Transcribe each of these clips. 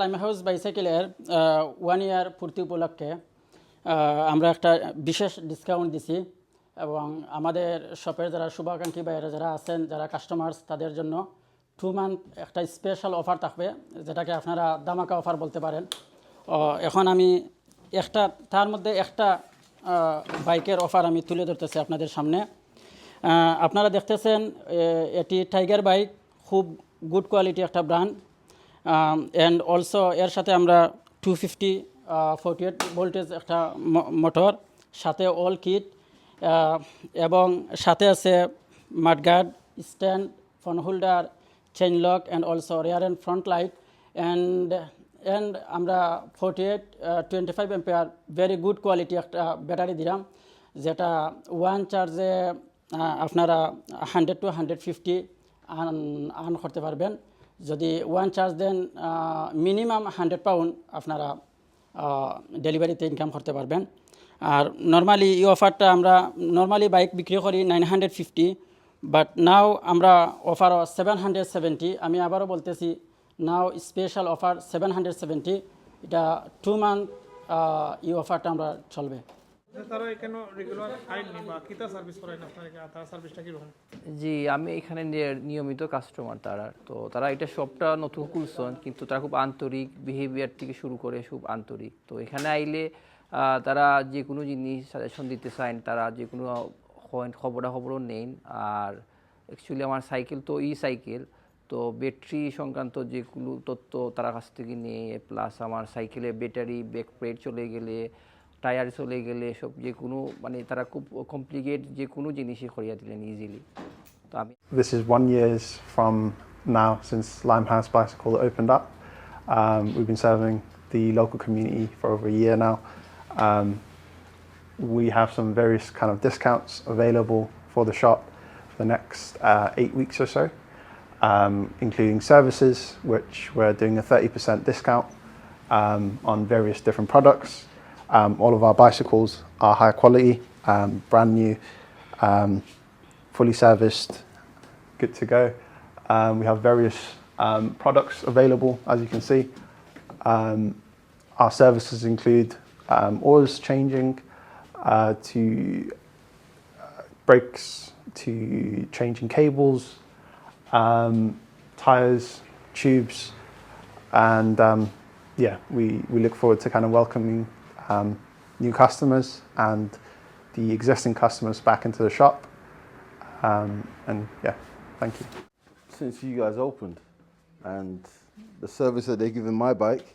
Lime house বাইসাইকেলের one year পূর্তি উপলক্ষে আমরা একটা বিশেষ ডিসকাউন্ট দিছি এবং আমাদের শপের যারা শুভাকাঙ্ক্ষী বাইরে যারা আছেন যারা কাস্টমার্স তাদের জন্য টু মান্থ একটা স্পেশাল অফার থাকবে যেটাকে আপনারা দামাকা অফার বলতে পারেন এখন আমি একটা তার মধ্যে একটা বাইকের অফার আমি তুলে ধরতেছি আপনাদের সামনে আপনারা দেখতেছেন এটি টাইগার বাইক খুব গুড কোয়ালিটি একটা ব্র্যান্ড অ্যান্ড অলসো এর সাথে আমরা two fifty forty eight voltage একটা মোটর সাথে অল কিট এবং সাথে আছে mudguard stand phone holder chain lock and also rear and front light and and আমরা forty eight twenty five ampere very good quality একটা ব্যাটারি দিলাম, যেটা one চার্জে আপনারা হান্ড্রেড টু হান্ড্রেড ফিফটি আন আর্ন করতে পারবেন। যদি ওয়ান চার্জ দেন মিনিমাম হান্ড্রেড পাউন্ড আপনারা ডেলিভারিতে ইনকাম করতে পারবেন। আর নর্মালি এই অফারটা আমরা নর্মালি বাইক বিক্রি করি nine hundred fifty but now আমরা অফার সেভেন হান্ড্রেড সেভেন্টি আমি আবারও বলতেছি now special offer seven hundred seventy এটা টু মান্থ এই অফারটা আমরা চলবে। জি, আমি এখানে নিয়মিত কাস্টমার তারা, তো তারা এটা শপটা নতুন খুলছেন, কিন্তু তারা খুব আন্তরিক বিহেভিয়ার থেকে শুরু করে খুব আন্তরিক। তো এখানে আইলে তারা যে কোনো জিনিস সাজেশন দিতে চান তারা যে কোনো খবরাখবরও নেন। আর অ্যাকচুয়ালি আমার সাইকেল তো ই সাইকেল তো ব্যাটারি সংক্রান্ত যেগুলো তথ্য তারা কাছ থেকে নিয়ে প্লাস আমার সাইকেলে ব্যাটারি ব্যাক প্লেট চলে গেলে টায়ার চলে গেলে সব যে কোনো মানে তারা খুব কমপ্লিকেট যে কোনো জিনিসই করিয়া দিলেন ইজিলি তো আমি This is one years from now since Limehouse Bicycle opened up. Um, we've been serving the local community for over a year now. Um, we have some various kind of discounts available for the shop for the next uh, eight weeks or so, um, including services, which we're doing a 30% discount um, on various different products. Um, all of our bicycles are high quality, um, brand new, um, fully serviced, good to go. Um, we have various um, products available, as you can see. Um, our services include oils changing uh, to uh, brakes, to changing cables, tires, tubes, and yeah, we, we look forward to kind of welcoming new customers and the existing customers back into the shop. Um, and yeah, thank you. since you guys opened, and the service that they give in my bike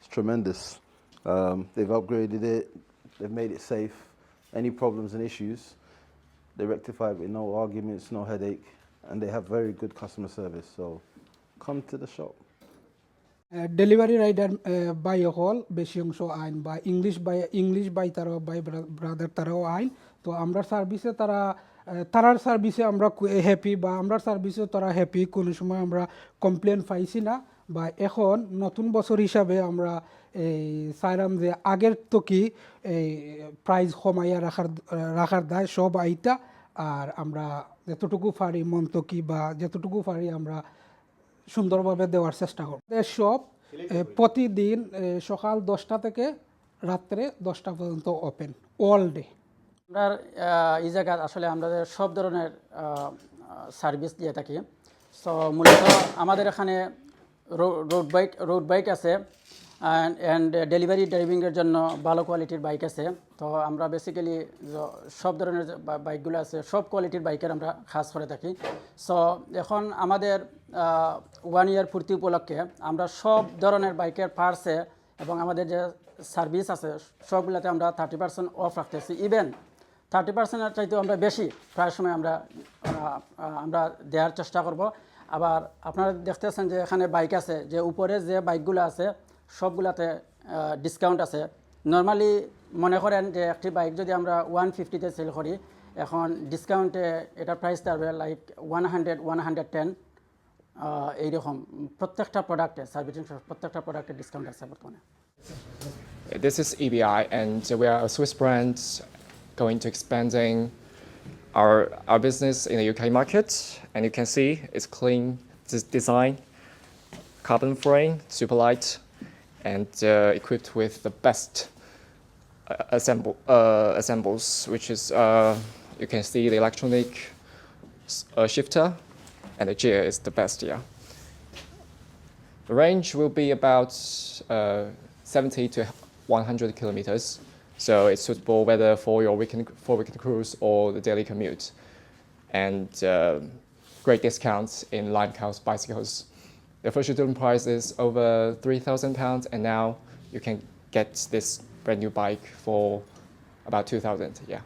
is tremendous. Um, they've upgraded it, they've made it safe. Any problems and issues, they rectify it with no arguments, no headache, and they have very good customer service. So come to the shop. Delivery rider by হল বেশি অংশ আইন, বা English বাই English বাই তারাও বাই brother তারাও আইন। তো আমরা সার্ভিসে তারা তারার সার্ভিসে আমরা হ্যাপি বা আমরা সার্ভিসে তারা হ্যাপি কোনো সময় আমরা কমপ্লেন পাইছি না। বা এখন নতুন বছর হিসাবে আমরা এই চাইলাম যে আগের তো কি এই প্রাইজ কমাইয়া রাখার রাখার দায় সব আইতা। আর আমরা যতটুকু পারি মন্তকি বা যতটুকু পারি আমরা সুন্দরভাবে দেওয়ার চেষ্টা করব। সব প্রতিদিন সকাল দশটা থেকে রাত্রে দশটা পর্যন্ত ওপেন অল ডে আমরা এই জায়গায় আসলে আমাদের সব ধরনের সার্ভিস দিয়ে থাকি। সো মূলত আমাদের এখানে রোড বাইক রোড বাইক আছে। অ্যান্ড ডেলিভারি ড্রাইভিংয়ের জন্য ভালো কোয়ালিটির বাইক আছে। তো আমরা বেসিক্যালি সব ধরনের বাইকগুলো আছে, সব কোয়ালিটির বাইকের আমরা খাস করে থাকি। সো এখন আমাদের ওয়ান ইয়ার পূর্তি উপলক্ষে আমরা সব ধরনের বাইকের পার্টসে এবং আমাদের যে সার্ভিস আছে, সবগুলোতে আমরা থার্টি পার্সেন্ট অফ রাখতেছি। ইভেন থার্টি পার্সেন্টের চাইতেও আমরা বেশি প্রায় সময় আমরা আমরা দেওয়ার চেষ্টা করব। আবার আপনারা দেখতেছেন যে এখানে বাইক আছে, যে উপরে যে বাইকগুলো আছে সবগুলাতে ডিসকাউন্ট আছে নর্মালি মনে করেন যে একটি বাইক যদি আমরা ওয়ান ফিফটিতে সেল করি এখন ডিসকাউন্টে এটার প্রাইস থাকবে like one hundred one hundred ten এইরকম প্রত্যেকটা প্রোডাক্টে সার্ভিসিং প্রত্যেকটা প্রোডাক্টে ডিসকাউন্ট আছে বর্তমানে This is EBI, and we are a Swiss brand going to expanding our our business in the UK market. And you can see it's clean this design, carbon frame, super light, and uh, equipped with the best uh, assemble, uh, assembles, which is you can see the electronic shifter, and the gear is the best. Yeah. The range will be about uh, 70 to 100 kilometers, so it's suitable whether for your weekend for weekend cruise or the daily commute, and uh, great discounts in Limehouse bicycles. The first showroom price is over 3,000 pounds, and now you can get this brand new bike for about 2,000. Yeah.